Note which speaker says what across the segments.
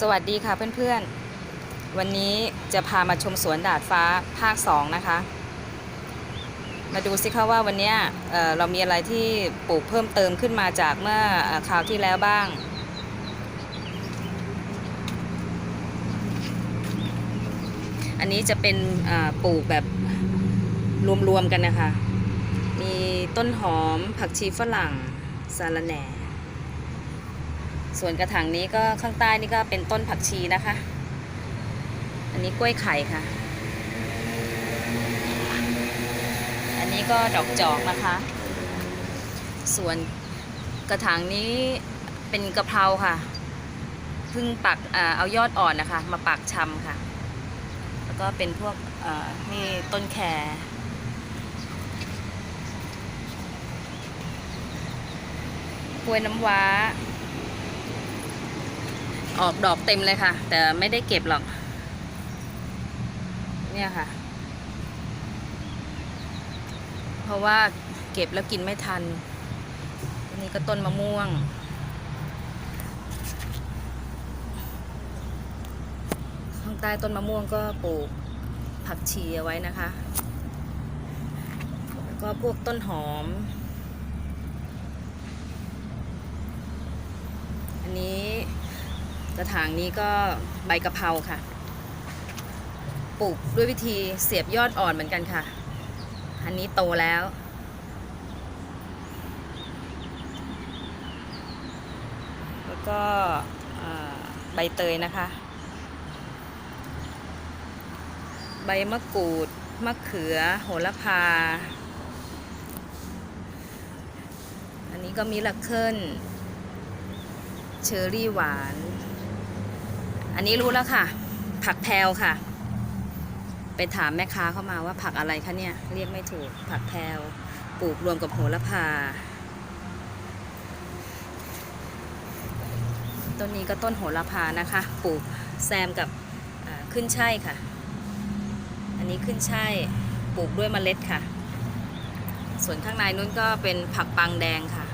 Speaker 1: สวัสดีค่ะเพื่อนๆ วันนี้จะพามาชมสวนดาดฟ้าภาค 2 นะคะ มาดูสิคะว่าวันนี้ยเอ่อเรามีอะไรที่ปลูกเพิ่มเติมขึ้นมาจากเมื่อคราวที่แล้วบ้าง อันนี้จะเป็นปลูกแบบรวมๆกันนะคะ มีต้นหอมผักชีฝรั่งสาระแหน่ ส่วนกระถางนี้ก็ข้างใต้นี่ก็เป็นต้นผักชีนะคะ อันนี้กล้วยไข่ค่ะ อันนี้ก็ดอกจอกนะคะ ส่วนกระถางนี้เป็นกะเพราค่ะเพิ่งปักเอายอดอ่อนนะคะ มาปักชำค่ะ แล้วก็เป็นพวกนี่ต้นแครกล้วยน้ำว้า ออกดอกเต็มเลยค่ะ แต่ไม่ได้เก็บหรอก เนี่ยค่ะ เพราะว่าเก็บแล้วกินไม่ทันนนี้ก็ต้นมะม่วง ข้างใต้ต้นมะม่วงก็ปลูกผักชีเอาไว้นะคะ แล้วก็พวกต้นหอม อันนี้ กระถางนี้ก็ใบกะเพราค่ะ ปลูกด้วยวิธีเสียบยอดอ่อนเหมือนกันค่ะ อันนี้โตแล้ว แล้วก็ใบเตยนะคะ ใบมะกรูด มะเขือ โหระพา อันนี้ก็มีลักเคิลเชอร์รี่หวาน อันนี้รู้แล้วค่ะ ผักแพรวค่ะ ไปถามแม่ค้าเข้ามาว่าผักอะไรคะเนี่ย เรียกไม่ถูก ผักแพรวปลูกรวมกับโหระพา ต้นนี้ก็ต้นโหระพานะคะ ปลูกแซมกับขึ้นช่ายค่ะ อันนี้ขึ้นช่ายปลูกด้วยเมล็ดค่ะ ส่วนข้างในนู้นก็เป็นผักปังแดงค่ะ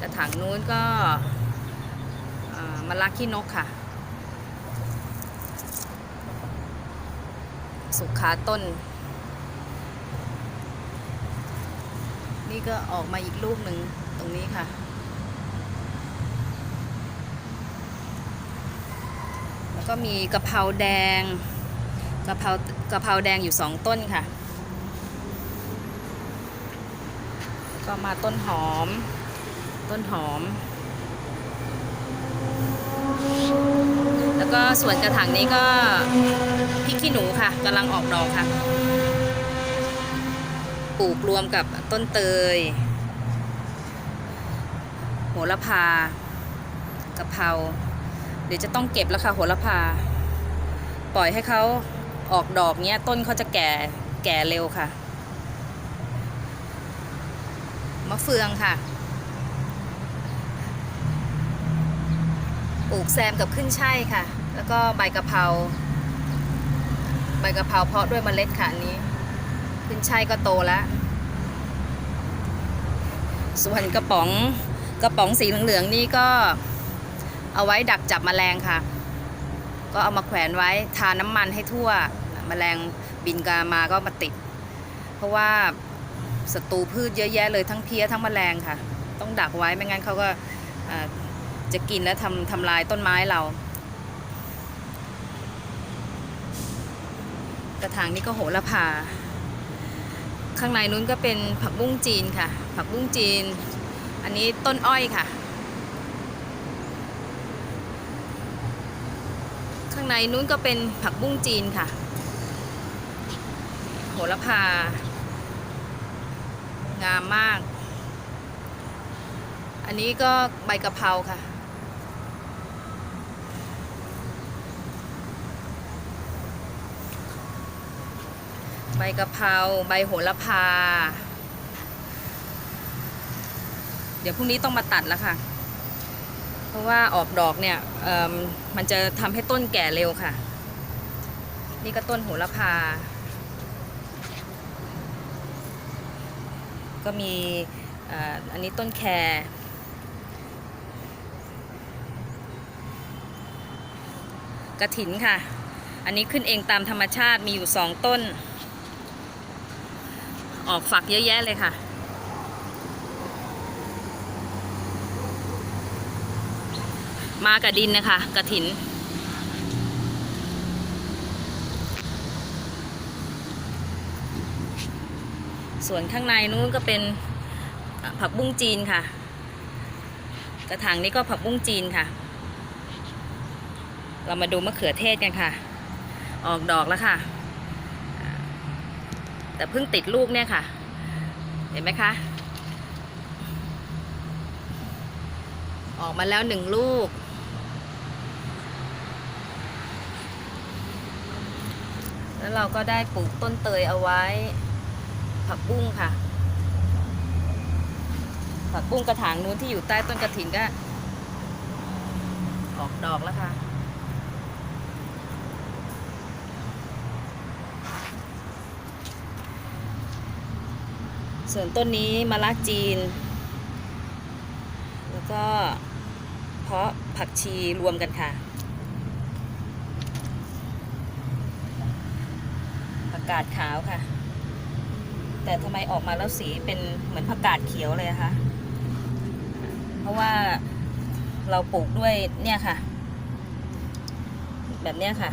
Speaker 1: กระถางนู้นก็ มะลักขี้นกค่ะ สุขาต้น นี่ก็ออกมาอีกลูกหนึ่งตรงนี้ค่ะ แล้วก็มีกะเพราแดงกะเพรากะเพราแดงอยู่สองต้นค่ะ ก็มาต้นหอม ต้นหอม แล้วก็ส่วนกระถางนี้ก็พริกขี้หนูค่ะกำลังออกดอกค่ะ ปลูกรวมกับต้นเตย โหระพากะเพราเดี๋ยวจะต้องเก็บแล้วค่ะโหระพา ปล่อยให้เขาออกดอกเนี้ย ต้นเขาจะแก่แก่เร็วค่ะ มะเฟืองค่ะ ปลูกแซมกับขึ้นช่ายค่ะ แล้วก็ใบกะเพราใบกะเพราเพาะด้วยเมล็ดค่ะอันนี้ ขึ้นช่ายก็โตแล้ว ส่วนกระป๋องกระป๋องสีเหลืองๆนี่ก็เอาไว้ดักจับแมลงค่ะ ก็เอามาแขวนไว้ทาน้ำมันให้ทั่วแมลงบินกามาก็มาติด เพราะว่าศัตรูพืชเยอะแยะเลยทั้งเพี้ยทั้งแมลงค่ะ ต้องดักไว้ไม่งั้นเขาก็ จะกินและทำทำลายต้นไม้เรา กระถางนี้ก็โหระพา ข้างในนู้นก็เป็นผักบุ้งจีนค่ะ ผักบุ้งจีน อันนี้ต้นอ้อยค่ะ ข้างในนู้นก็เป็นผักบุ้งจีนค่ะ โหระพา งามมากอันนี้ก็ใบกะเพราค่ะ ใบกะเพราใบโหระพา เดี๋ยวพรุ่งนี้ต้องมาตัดแล้วค่ะ เพราะว่าออกดอกเนี่ยมมันจะทำให้ต้นแก่เร็วค่ะ นี่ก็ต้นโหระพา ก็มีอ่ออันนี้ต้นแครกระถินค่ะ อันนี้ขึ้นเองตามธรรมชาติมีอยู่สองต้น ออกฝักเยอะแยะเลยค่ะ มากับดินนะคะกระถิน ส่วนข้างในนู้นก็เป็นผักบุ้งจีนค่ะ กระถางนี้ก็ผักบุ้งจีนค่ะ เรามาดูมะเขือเทศกันค่ะ ออกดอกแล้วค่ะ แต่เพิ่งติดลูกเนี่ยค่ะ เห็นไหมคะ ออกมาแล้วหนึ่งลูก แล้วเราก็ได้ปลูกต้นเตยเอาไว้ ผักบุ้งค่ะ ผักบุ้งกระถางนู้นที่อยู่ใต้ต้นกระถินก็ ออกดอกแล้วค่ะ ส่วนต้นนี้มะละจีน แล้วก็เพาะผักชีรวมกันค่ะ ผักกาดขาวค่ะ แต่ทำไมออกมาแล้วสีเป็นเหมือนผักกาดเขียวเลยคะ เพราะว่าเราปลูกด้วยเนี่ยค่ะ แบบเนี้ยค่ะ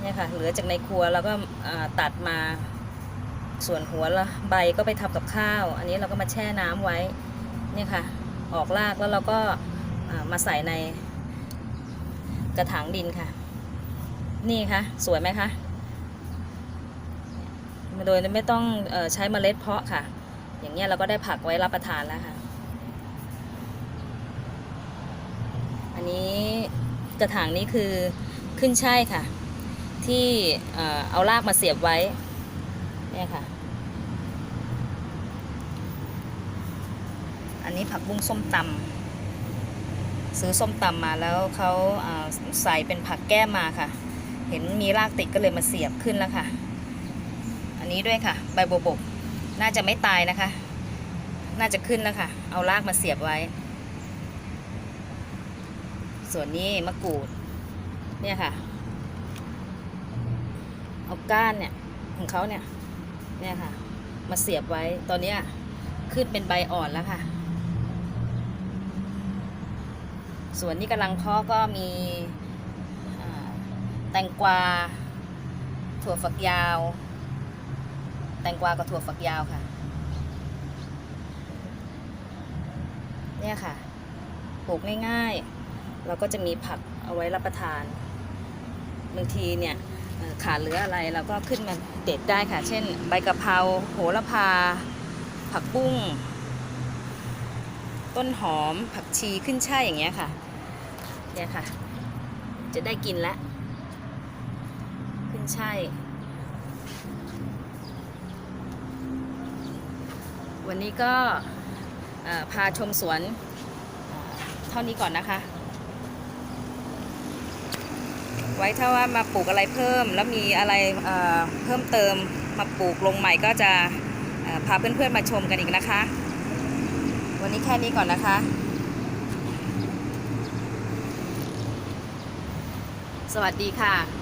Speaker 1: เนี่ยค่ะ เหลือจากในครัวแล้วก็ตัดมา ส่วนหัวละใบก็ไปทำกับข้าว อันนี้เราก็มาแช่น้ำไว้เนี่ยค่ะ ออกรากแล้วเราก็มาใส่ในกระถางดินค่ะ นี่ค่ะสวยไหมคะโดยไม่ต้องอใช้เมล็ดเพาะค่ะ อย่างเงี้ยเราก็ได้ผักไว้รับประทานแล้วค่ะ อันนี้กระถางนี้คือขึ้นช่ายค่ะ ที่เอารากมาเสียบไว้เนี่ยค่ะ อันนี้ผักบุ้งส้มตำซื้อส้มตำมาแล้วเขาใส่เป็นผักแก้มมาค่ะ เห็นมีรากติดก็เลยมาเสียบขึ้นแล้วค่ะ อันนี้ด้วยค่ะ ใบบัวบก น่าจะไม่ตายนะคะ น่าจะขึ้นแล้วค่ะ เอารากมาเสียบไว้ ส่วนนี้มะกรูด เนี่ยค่ะ เอาก้านเนี่ยของเขาเนี่ย เนี่ยค่ะ มาเสียบไว้ ตอนนี้ขึ้นเป็นใบอ่อนแล้วค่ะ ส่วนนี้กำลังเพาะก็มีแตงกวา ถั่วฝักยาว แตงกวากับถั่วฝักยาวค่ะ เนี่ยค่ะ ปลูกง่ายๆ เราก็จะมีผักเอาไว้รับประทาน บางทีเนี่ยขาดเหลืออะไรเราก็ขึ้นมาเด็ดได้ค่ะ เช่น ใบกะเพราโหระพา ผักบุ้ง ต้นหอม ผักชีขึ้นช่ายอย่างเงี้ยค่ะ เนี่ยค่ะ จะได้กินแล้วขึ้นช่ายวันนี้ก็พาชมสวนเท่านี้ก่อนนะคะ ไว้ถ้าว่ามาปลูกอะไรเพิ่ม แล้วมีอะไรเเพิ่มเติมมาปลูกลงใหม่ก็จะเอ่อพาเพื่อนๆมาชมกันอีกนะคะ วันนี้แค่นี้ก่อนนะคะ สวัสดีค่ะ